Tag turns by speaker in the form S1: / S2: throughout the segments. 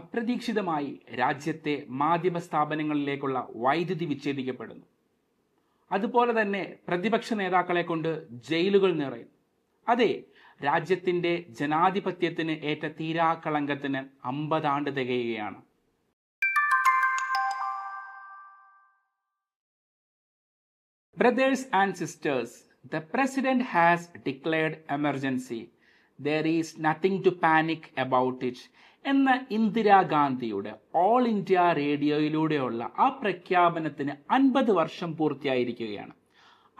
S1: അപ്രതീക്ഷിതമായി രാജ്യത്തെ മാധ്യമ സ്ഥാപനങ്ങളിലേക്കുള്ള വൈദ്യുതി വിച്ഛേദിക്കപ്പെടുന്നു. അതുപോലെ തന്നെ പ്രതിപക്ഷ നേതാക്കളെ കൊണ്ട് ജയിലുകൾ നിറയും അതെ രാജ്യത്തിന്റെ ജനാധിപത്യത്തിന് ഏറ്റ തീരാക്കളങ്കത്തിന് അമ്പതാണ്ട് തികയുകയാണ്. Brothers and sisters the president has declared emergency there is nothing to panic about it. എന്ന ഇന്ദിരാഗാന്ധിയുടെ ഓൾ ഇന്ത്യ റേഡിയോയിലൂടെയുള്ള ആ പ്രഖ്യാപനത്തിന് അൻപത് വർഷം പൂർത്തിയായിരിക്കുകയാണ്.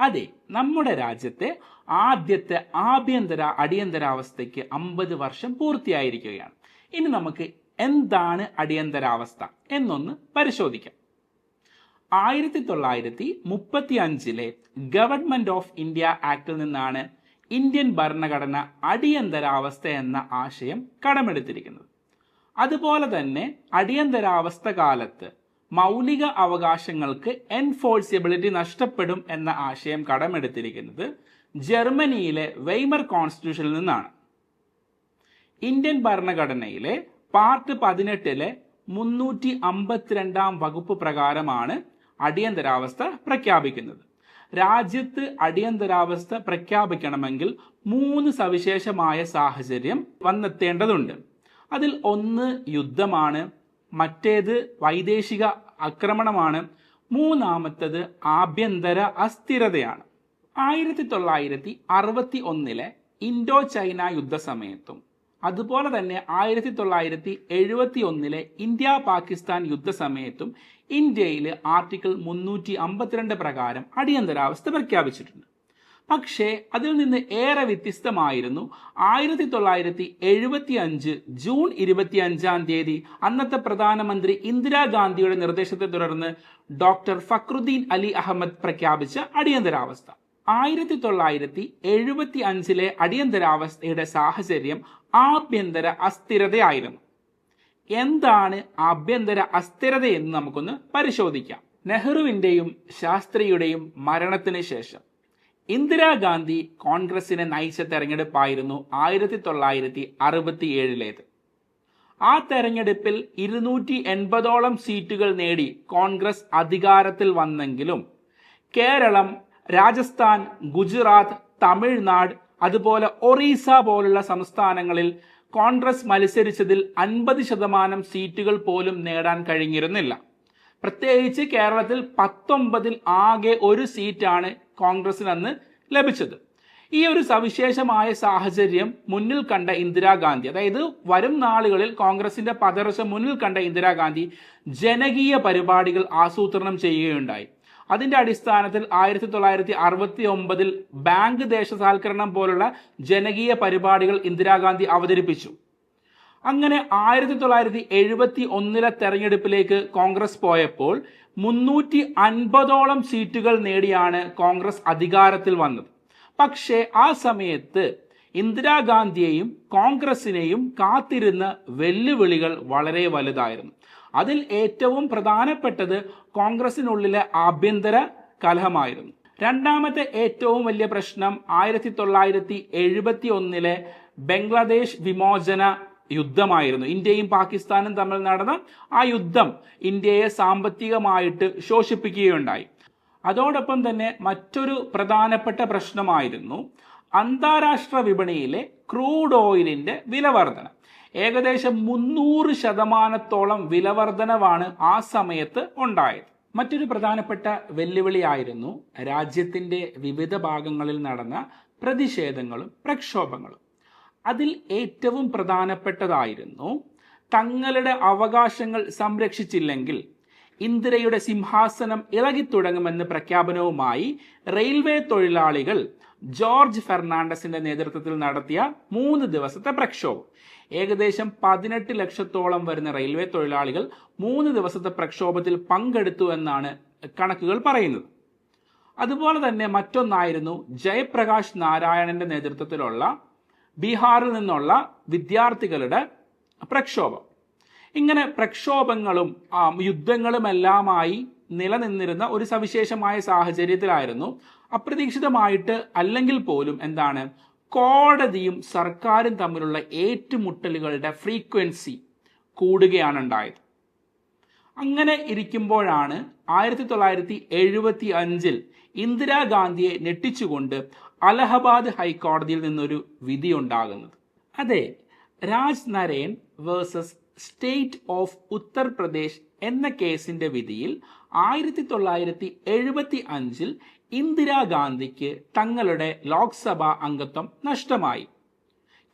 S1: അതെ നമ്മുടെ രാജ്യത്തെ ആദ്യത്തെ ആഭ്യന്തര അടിയന്തരാവസ്ഥയ്ക്ക് അമ്പത് വർഷം പൂർത്തിയായിരിക്കുകയാണ്. ഇനി നമുക്ക് എന്താണ് അടിയന്തരാവസ്ഥ എന്നൊന്ന് പരിശോധിക്കാം. ആയിരത്തി തൊള്ളായിരത്തി മുപ്പത്തി അഞ്ചിലെ ഗവൺമെന്റ് ഓഫ് ഇന്ത്യ ആക്ടിൽ നിന്നാണ് ഇന്ത്യൻ ഭരണഘടന അടിയന്തരാവസ്ഥ എന്ന ആശയം കടമെടുത്തിരിക്കുന്നത്. അതുപോലെ തന്നെ അടിയന്തരാവസ്ഥ കാലത്ത് മൗലിക അവകാശങ്ങൾക്ക് എൻഫോഴ്സിബിലിറ്റി നഷ്ടപ്പെടും എന്ന ആശയം കടമെടുത്തിരിക്കുന്നത് ജർമ്മനിയിലെ വെയ്മർ കോൺസ്റ്റിറ്റ്യൂഷനിൽ നിന്നാണ്. ഇന്ത്യൻ ഭരണഘടനയിലെ പാർട്ട് പതിനെട്ടിലെ മുന്നൂറ്റി അമ്പത്തിരണ്ടാം വകുപ്പ് പ്രകാരമാണ് അടിയന്തരാവസ്ഥ പ്രഖ്യാപിക്കുന്നത്. രാജ്യത്ത് അടിയന്തരാവസ്ഥ പ്രഖ്യാപിക്കണമെങ്കിൽ മൂന്ന് സവിശേഷമായ സാഹചര്യം വന്നെത്തേണ്ടതുണ്ട്. അതിൽ ഒന്ന് യുദ്ധമാണ് മറ്റേത് വൈദേശിക ആക്രമണമാണ് മൂന്നാമത്തത് ആഭ്യന്തര അസ്ഥിരതയാണ്. ആയിരത്തി തൊള്ളായിരത്തി അറുപത്തി ഒന്നിലെ ഇൻഡോ ചൈന യുദ്ധസമയത്തും അതുപോലെ തന്നെ ആയിരത്തി തൊള്ളായിരത്തി എഴുപത്തി ഒന്നിലെ ഇന്ത്യ പാകിസ്ഥാൻ യുദ്ധസമയത്തും ഇന്ത്യയിൽ ആർട്ടിക്കിൾ മുന്നൂറ്റി അമ്പത്തിരണ്ട് പ്രകാരം അടിയന്തരാവസ്ഥ പ്രഖ്യാപിച്ചിട്ടുണ്ട്. പക്ഷേ അതിൽ നിന്ന് ഏറെ വ്യത്യസ്തമായിരുന്നു ആയിരത്തി തൊള്ളായിരത്തി എഴുപത്തി അഞ്ച് ജൂൺ ഇരുപത്തി അഞ്ചാം തീയതി അന്നത്തെ പ്രധാനമന്ത്രി ഇന്ദിരാഗാന്ധിയുടെ നിർദ്ദേശത്തെ തുടർന്ന് ഡോക്ടർ ഫക്രുദ്ദീൻ അലി അഹമ്മദ് പ്രഖ്യാപിച്ച അടിയന്തരാവസ്ഥ. ആയിരത്തി തൊള്ളായിരത്തി എഴുപത്തി അഞ്ചിലെ അടിയന്തരാവസ്ഥയുടെ സാഹചര്യം ആഭ്യന്തര അസ്ഥിരതയായിരുന്നു. എന്താണ് ആഭ്യന്തര അസ്ഥിരതയെന്ന് നമുക്കൊന്ന് പരിശോധിക്കാം. നെഹ്റുവിന്റെയും ശാസ്ത്രിയുടെയും മരണത്തിന് ശേഷം. ഇന്ദിരാഗാന്ധി കോൺഗ്രസിനെ നയിച്ച തെരഞ്ഞെടുപ്പായിരുന്നു ആയിരത്തി തൊള്ളായിരത്തി അറുപത്തി ഏഴിലേത് ആ തെരഞ്ഞെടുപ്പിൽ ഇരുന്നൂറ്റി എൺപതോളം സീറ്റുകൾ നേടി കോൺഗ്രസ് അധികാരത്തിൽ വന്നെങ്കിലും കേരളം രാജസ്ഥാൻ ഗുജറാത്ത് തമിഴ്നാട് അതുപോലെ ഒറീസ പോലുള്ള സംസ്ഥാനങ്ങളിൽ കോൺഗ്രസ് മത്സരിച്ചതിൽ അൻപത് ശതമാനം സീറ്റുകൾ പോലും നേടാൻ കഴിഞ്ഞിരുന്നില്ല. പ്രത്യേകിച്ച് കേരളത്തിൽ പത്തൊമ്പതിൽ ആകെ ഒരു സീറ്റാണ് കോൺഗ്രസിന് അന്ന് ലഭിച്ചത്. ഈ ഒരു സവിശേഷമായ സാഹചര്യം മുന്നിൽ കണ്ട ഇന്ദിരാഗാന്ധി അതായത് വരും നാളുകളിൽ കോൺഗ്രസിന്റെ പതർച്ച മുന്നിൽ കണ്ട ഇന്ദിരാഗാന്ധി ജനകീയ പരിപാടികൾ ആസൂത്രണം ചെയ്യുകയുണ്ടായി. അതിന്റെ അടിസ്ഥാനത്തിൽ ആയിരത്തി തൊള്ളായിരത്തി അറുപത്തി ഒമ്പതിൽ ബാങ്ക് ദേശസാൽക്കരണം പോലുള്ള ജനകീയ പരിപാടികൾ ഇന്ദിരാഗാന്ധി അവതരിപ്പിച്ചു. അങ്ങനെ ആയിരത്തി തൊള്ളായിരത്തി എഴുപത്തി ഒന്നിലെ തെരഞ്ഞെടുപ്പിലേക്ക് കോൺഗ്രസ് പോയപ്പോൾ മുന്നൂറ്റി അൻപതോളം സീറ്റുകൾ നേടിയാണ് കോൺഗ്രസ് അധികാരത്തിൽ വന്നത്. പക്ഷേ ആ സമയത്ത് ഇന്ദിരാഗാന്ധിയെയും കോൺഗ്രസിനെയും കാത്തിരുന്ന വെല്ലുവിളികൾ വളരെ വലുതായിരുന്നു. അതിൽ ഏറ്റവും പ്രധാനപ്പെട്ടത് കോൺഗ്രസിനുള്ളിലെ ആഭ്യന്തര കലഹമായിരുന്നു. രണ്ടാമത്തെ ഏറ്റവും വലിയ പ്രശ്നം ആയിരത്തി തൊള്ളായിരത്തി എഴുപത്തി ഒന്നിലെ ബംഗ്ലാദേശ് വിമോചന യുദ്ധമായിരുന്നു. ഇന്ത്യയും പാകിസ്ഥാനും തമ്മിൽ നടന്ന ആ യുദ്ധം ഇന്ത്യയെ സാമ്പത്തികമായിട്ട് ശോഷിപ്പിക്കുകയുണ്ടായി. അതോടൊപ്പം തന്നെ മറ്റൊരു പ്രധാനപ്പെട്ട പ്രശ്നമായിരുന്നു അന്താരാഷ്ട്ര വിപണിയിലെ ക്രൂഡ് ഓയിലിന്റെ വിലവർധന. ഏകദേശം മുന്നൂറ് ശതമാനത്തോളം വിലവർധനവാണ് ആ സമയത്ത് ഉണ്ടായത്. മറ്റൊരു പ്രധാനപ്പെട്ട വെല്ലുവിളിയായിരുന്നു രാജ്യത്തിന്റെ വിവിധ ഭാഗങ്ങളിൽ നടന്ന പ്രതിഷേധങ്ങളും പ്രക്ഷോഭങ്ങളും. അതിൽ ഏറ്റവും പ്രധാനപ്പെട്ടതായിരുന്നു തങ്ങളുടെ അവകാശങ്ങൾ സംരക്ഷിച്ചില്ലെങ്കിൽ ഇന്ദിരയുടെ സിംഹാസനം ഇളകിത്തുടങ്ങുമെന്ന പ്രഖ്യാപനവുമായി റെയിൽവേ തൊഴിലാളികൾ ജോർജ് ഫെർണാണ്ടസിന്റെ നേതൃത്വത്തിൽ നടത്തിയ മൂന്ന് ദിവസത്തെ പ്രക്ഷോഭം. ഏകദേശം പതിനെട്ട് ലക്ഷത്തോളം വരുന്ന റെയിൽവേ തൊഴിലാളികൾ മൂന്ന് ദിവസത്തെ പ്രക്ഷോഭത്തിൽ പങ്കെടുത്തു എന്നാണ് കണക്കുകൾ പറയുന്നത്. അതുപോലെ തന്നെ മറ്റൊന്നായിരുന്നു ജയപ്രകാശ് നാരായണന്റെ നേതൃത്വത്തിലുള്ള ബീഹാറിൽ നിന്നുള്ള വിദ്യാർത്ഥികളുടെ പ്രക്ഷോഭം. ഇങ്ങനെ പ്രക്ഷോഭങ്ങളും യുദ്ധങ്ങളുമെല്ലാമായി നിലനിന്നിരുന്ന ഒരു സവിശേഷമായ സാഹചര്യത്തിലായിരുന്നു അപ്രതീക്ഷിതമായിട്ട് അല്ലെങ്കിൽ പോലും എന്താണ് കോടതിയും സർക്കാരും തമ്മിലുള്ള ഏറ്റുമുട്ടലുകളുടെ ഫ്രീക്വൻസി കൂടുകയാണ് ഉണ്ടായത് അങ്ങനെ ഇരിക്കുമ്പോഴാണ് ആയിരത്തി തൊള്ളായിരത്തി എഴുപത്തി അഞ്ചിൽ ഇന്ദിരാഗാന്ധിയെ ഞെട്ടിച്ചുകൊണ്ട് അലഹബാദ് ഹൈക്കോടതിയിൽ നിന്നൊരു വിധി ഉണ്ടാകുന്നത്. അതെ Raj Narain versus state of Uttar Pradesh എന്ന കേസിന്റെ വിധിയിൽ ആയിരത്തി തൊള്ളായിരത്തി എഴുപത്തി അഞ്ചിൽ ഇന്ദിരാഗാന്ധിക്ക് തങ്ങളുടെ ലോക്സഭാ അംഗത്വം നഷ്ടമായി.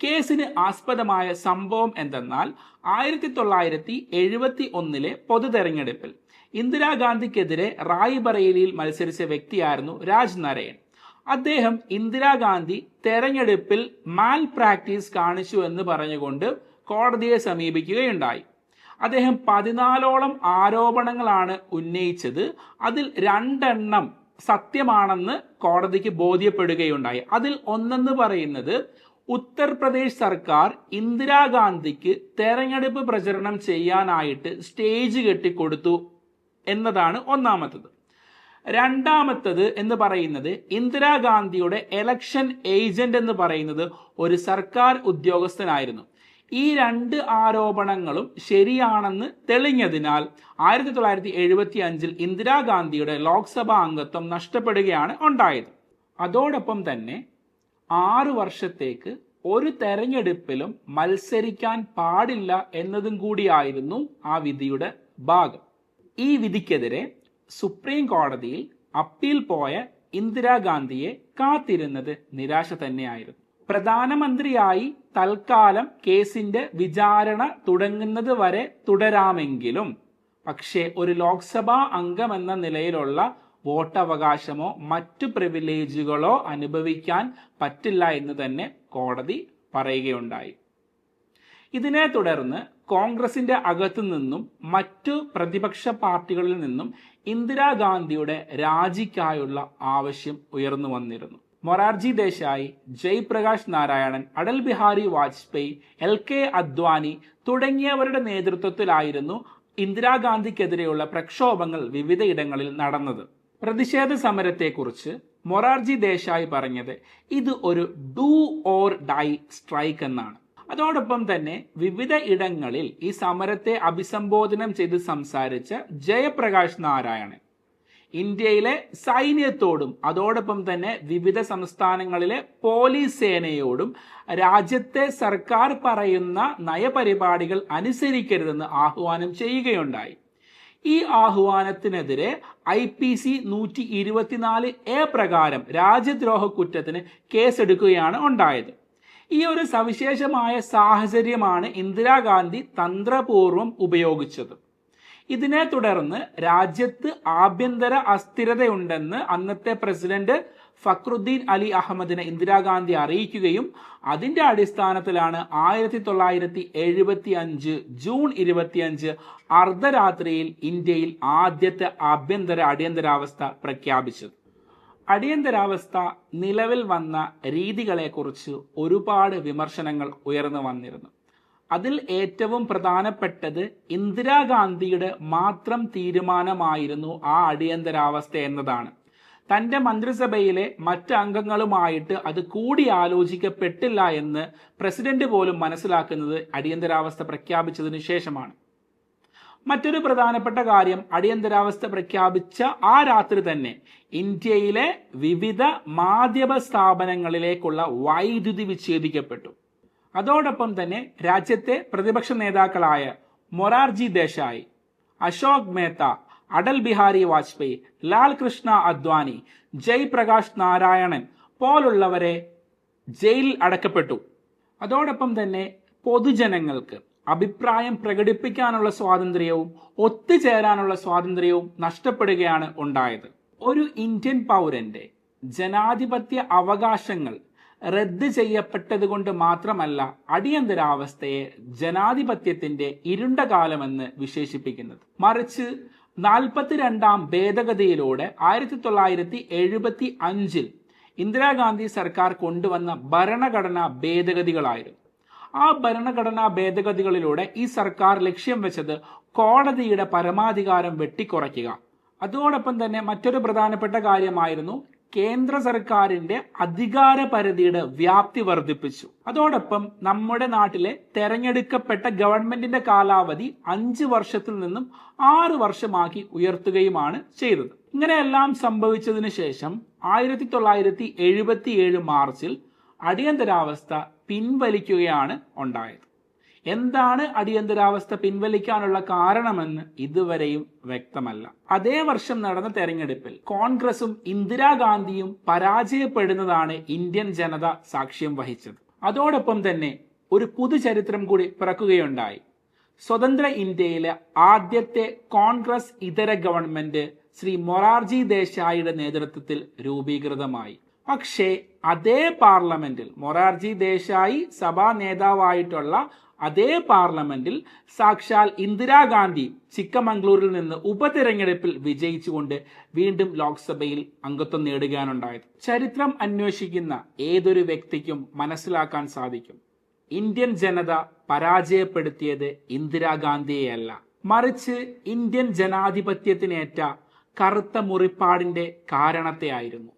S1: കേസിന് ആസ്പദമായ സംഭവം എന്തെന്നാൽ ആയിരത്തി തൊള്ളായിരത്തി എഴുപത്തി ഒന്നിലെ പൊതു തെരഞ്ഞെടുപ്പിൽ ഇന്ദിരാഗാന്ധിക്കെതിരെ റായ്ബറേലിയിൽ മത്സരിച്ച വ്യക്തിയായിരുന്നു രാജ് നരയൻ അദ്ദേഹം ഇന്ദിരാഗാന്ധി തെരഞ്ഞെടുപ്പിൽ മാൽ പ്രാക്ടീസ് കാണിച്ചു എന്ന് പറഞ്ഞുകൊണ്ട് കോടതിയെ സമീപിക്കുകയുണ്ടായി. അദ്ദേഹം പതിനാലോളം ആരോപണങ്ങളാണ് ഉന്നയിച്ചത്. അതിൽ രണ്ടെണ്ണം സത്യമാണെന്ന് കോടതിക്ക് ബോധ്യപ്പെടുകയുണ്ടായി. അതിൽ ഒന്നെന്ന് പറയുന്നത് ഉത്തർപ്രദേശ് സർക്കാർ ഇന്ദിരാഗാന്ധിക്ക് തെരഞ്ഞെടുപ്പ് പ്രചരണം ചെയ്യാനായിട്ട് സ്റ്റേജ് കെട്ടിക്കൊടുത്തു എന്നതാണ് ഒന്നാമത്തത്. രണ്ടാമത്തത് എന്ന് പറയുന്നത് ഇന്ദിരാഗാന്ധിയുടെ എലക്ഷൻ ഏജന്റ് എന്ന് പറയുന്നത് ഒരു സർക്കാർ ഉദ്യോഗസ്ഥനായിരുന്നു. ഈ രണ്ട് ആരോപണങ്ങളും ശരിയാണെന്ന് തെളിഞ്ഞതിനാൽ ആയിരത്തി തൊള്ളായിരത്തി എഴുപത്തി അഞ്ചിൽ ഇന്ദിരാഗാന്ധിയുടെ ലോക്സഭാ അംഗത്വം നഷ്ടപ്പെടുകയാണ് ഉണ്ടായത്. അതോടൊപ്പം തന്നെ ആറു വർഷത്തേക്ക് ഒരു തെരഞ്ഞെടുപ്പിലും മത്സരിക്കാൻ പാടില്ല എന്നതും കൂടിയായിരുന്നു ആ വിധിയുടെ ഭാഗം. ഈ വിധിക്കെതിരെ സുപ്രീം കോടതിയിൽ അപ്പീൽ പോയ ഇന്ദിരാഗാന്ധിയെ കാത്തിരുന്നത് നിരാശ തന്നെയായിരുന്നു. പ്രധാനമന്ത്രിയായി തൽക്കാലം കേസിന്റെ വിചാരണ തുടങ്ങുന്നത് വരെ തുടരാമെങ്കിലും പക്ഷേ ഒരു ലോക്സഭാ അംഗം എന്ന നിലയിലുള്ള വോട്ടവകാശമോ മറ്റു പ്രിവിലേജുകളോ അനുഭവിക്കാൻ പറ്റില്ല എന്ന് തന്നെ കോടതി പറയുകയുണ്ടായി. ഇതിനെ തുടർന്ന് കോൺഗ്രസിന്റെ അകത്തു നിന്നും മറ്റു പ്രതിപക്ഷ പാർട്ടികളിൽ നിന്നും ഇന്ദിരാഗാന്ധിയുടെ രാജിക്കായുള്ള ആവശ്യം ഉയർന്നു വന്നിരുന്നു. മൊറാർജി ദേശായി ജയ്പ്രകാശ് നാരായണൻ അടൽ ബിഹാരി വാജ്പേയി എൽ കെ അദ്വാനി തുടങ്ങിയവരുടെ നേതൃത്വത്തിലായിരുന്നു ഇന്ദിരാഗാന്ധിക്കെതിരെയുള്ള പ്രക്ഷോഭങ്ങൾ വിവിധയിടങ്ങളിൽ നടന്നത്. പ്രതിഷേധ സമരത്തെക്കുറിച്ച് മൊറാർജി ദേശായി പറഞ്ഞത് ഇത് ഒരു ഡു ഓർ ഡൈ സ്ട്രൈക്ക് എന്നാണ്. അതോടൊപ്പം തന്നെ വിവിധ ഇടങ്ങളിൽ ഈ സമരത്തെ അഭിസംബോധനം ചെയ്ത് സംസാരിച്ച ജയപ്രകാശ് നാരായണൻ. ഇന്ത്യയിലെ സൈന്യത്തോടും അതോടൊപ്പം തന്നെ വിവിധ സംസ്ഥാനങ്ങളിലെ പോലീസ് സേനയോടും രാജ്യത്തെ സർക്കാർ പറയുന്ന നയപരിപാടികൾ അനുസരിക്കരുതെന്ന് ആഹ്വാനം ചെയ്യുകയുണ്ടായി. ഈ ആഹ്വാനത്തിനെതിരെ ഐ പി സി നൂറ്റി ഇരുപത്തിനാല് എ പ്രകാരം രാജ്യദ്രോഹ കുറ്റത്തിന് കേസെടുക്കുകയാണ് ഉണ്ടായത്. ഈ ഒരു സവിശേഷമായ സാഹചര്യമാണ് ഇന്ദിരാഗാന്ധി തന്ത്രപൂർവം ഉപയോഗിച്ചത്. ഇതിനെ തുടർന്ന് രാജ്യത്ത് ആഭ്യന്തര അസ്ഥിരതയുണ്ടെന്ന് അന്നത്തെ പ്രസിഡന്റ് ഫക്രുദ്ദീൻ അലി അഹമ്മദിനെ ഇന്ദിരാഗാന്ധി അറിയിക്കുകയും അതിന്റെ അടിസ്ഥാനത്തിലാണ് ആയിരത്തി തൊള്ളായിരത്തി എഴുപത്തി അഞ്ച് ജൂൺ ഇരുപത്തിയഞ്ച് അർദ്ധരാത്രിയിൽ ഇന്ത്യയിൽ ആദ്യത്തെ ആഭ്യന്തര അടിയന്തരാവസ്ഥ പ്രഖ്യാപിച്ചത്. അടിയന്തരാവസ്ഥ നിലവിൽ വന്ന രീതികളെക്കുറിച്ച് ഒരുപാട് വിമർശനങ്ങൾ ഉയർന്നു വന്നിരുന്നു. അതിൽ ഏറ്റവും പ്രധാനപ്പെട്ടത് ഇന്ദിരാഗാന്ധിയുടെ മാത്രം തീരുമാനമായിരുന്നു ആ അടിയന്തരാവസ്ഥ എന്നതാണ്. തന്റെ മന്ത്രിസഭയിലെ മറ്റ് അംഗങ്ങളുമായിട്ട് അത് കൂടി ആലോചിക്കപ്പെട്ടില്ല എന്ന് പ്രസിഡന്റ് പോലും മനസ്സിലാക്കുന്നത് അടിയന്തരാവസ്ഥ പ്രഖ്യാപിച്ചതിനു ശേഷമാണ്. മറ്റൊരു പ്രധാനപ്പെട്ട കാര്യം അടിയന്തരാവസ്ഥ പ്രഖ്യാപിച്ച ആ രാത്രി തന്നെ ഇന്ത്യയിലെ വിവിധ മാധ്യമ സ്ഥാപനങ്ങളിലേക്കുള്ള വൈദ്യുതി വിച്ഛേദിക്കപ്പെട്ടു. അതോടൊപ്പം തന്നെ രാജ്യത്തെ പ്രതിപക്ഷ നേതാക്കളായ മൊറാർജി ദേശായി അശോക് മേത്ത അടൽ ബിഹാരി വാജ്പേയി ലാൽ കൃഷ്ണ അദ്വാനി ജയ്പ്രകാശ് നാരായണൻ പോലുള്ളവരെ ജയിലിൽ അടക്കപ്പെട്ടു. അതോടൊപ്പം തന്നെ പൊതുജനങ്ങൾക്ക് അഭിപ്രായം പ്രകടിപ്പിക്കാനുള്ള സ്വാതന്ത്ര്യവും ഒത്തുചേരാനുള്ള സ്വാതന്ത്ര്യവും നഷ്ടപ്പെടുകയാണ് ഉണ്ടായത്. ഒരു ഇന്ത്യൻ പൗരന്റെ ജനാധിപത്യ അവകാശങ്ങൾ റദ്ദ് ചെയ്യപ്പെട്ടത് കൊണ്ട് മാത്രമല്ല അടിയന്തരാവസ്ഥയെ ജനാധിപത്യത്തിന്റെ ഇരുണ്ട കാലമെന്ന് വിശേഷിപ്പിക്കുന്നത്. മറിച്ച് നാൽപ്പത്തിരണ്ടാം ഭേദഗതിയിലൂടെ ആയിരത്തി തൊള്ളായിരത്തി എഴുപത്തി അഞ്ചിൽ ഇന്ദിരാഗാന്ധി സർക്കാർ കൊണ്ടുവന്ന ഭരണഘടനാ ഭേദഗതികളായിരുന്നു. ആ ഭരണഘടനാ ഭേദഗതികളിലൂടെ ഈ സർക്കാർ ലക്ഷ്യം വെച്ചത് കോടതിയുടെ പരമാധികാരം വെട്ടിക്കുറയ്ക്കുക. അതോടൊപ്പം തന്നെ മറ്റൊരു പ്രധാനപ്പെട്ട കാര്യമായിരുന്നു കേന്ദ്ര സർക്കാരിന്റെ അധികാര പരിധിയുടെ വ്യാപ്തി വർദ്ധിപ്പിച്ചു. അതോടൊപ്പം നമ്മുടെ നാട്ടിലെ തെരഞ്ഞെടുക്കപ്പെട്ട ഗവൺമെന്റിന്റെ കാലാവധി അഞ്ച് വർഷത്തിൽ നിന്നും ആറ് വർഷമാക്കി ഉയർത്തുകയുമാണ് ചെയ്തത്. ഇങ്ങനെയെല്ലാം സംഭവിച്ചതിനു ശേഷം ആയിരത്തി തൊള്ളായിരത്തി മാർച്ചിൽ അടിയന്തരാവസ്ഥ പിൻവലിക്കുകയാണ് ഉണ്ടായത്. എന്താണ് അടിയന്തരാവസ്ഥ പിൻവലിക്കാനുള്ള കാരണമെന്ന് ഇതുവരെയും വ്യക്തമല്ല. അതേ വർഷം നടന്ന തെരഞ്ഞെടുപ്പിൽ കോൺഗ്രസും ഇന്ദിരാഗാന്ധിയും പരാജയപ്പെടുന്നതാണ് ഇന്ത്യൻ ജനത സാക്ഷ്യം വഹിച്ചത്. അതോടൊപ്പം തന്നെ ഒരു പുതുചരിത്രം കൂടി പിറക്കുകയുണ്ടായി. സ്വതന്ത്ര ഇന്ത്യയിലെ ആദ്യത്തെ കോൺഗ്രസ് ഇതര ഗവൺമെന്റ് ശ്രീ മൊറാർജി ദേശായിയുടെ നേതൃത്വത്തിൽ രൂപീകൃതമായി. പക്ഷേ അതേ പാർലമെന്റിൽ മൊറാർജി ദേശായി സഭാ നേതാവായിട്ടുള്ള അതേ പാർലമെന്റിൽ സാക്ഷാൽ ഇന്ദിരാഗാന്ധി ചിക്കമംഗ്ലൂരിൽ നിന്ന് ഉപതിരഞ്ഞെടുപ്പിൽ വിജയിച്ചുകൊണ്ട് വീണ്ടും ലോക്സഭയിൽ അംഗത്വം നേടുകയാണുണ്ടായത്. ചരിത്രം അന്വേഷിക്കുന്ന ഏതൊരു വ്യക്തിക്കും മനസ്സിലാക്കാൻ സാധിക്കും. ഇന്ത്യൻ ജനത പരാജയപ്പെടുത്തിയത് ഇന്ദിരാഗാന്ധിയെയല്ല മറിച്ച് ഇന്ത്യൻ ജനാധിപത്യത്തിനേറ്റ കറുത്ത മുറിപ്പാടിന്റെ കാരണത്തെയായിരുന്നു.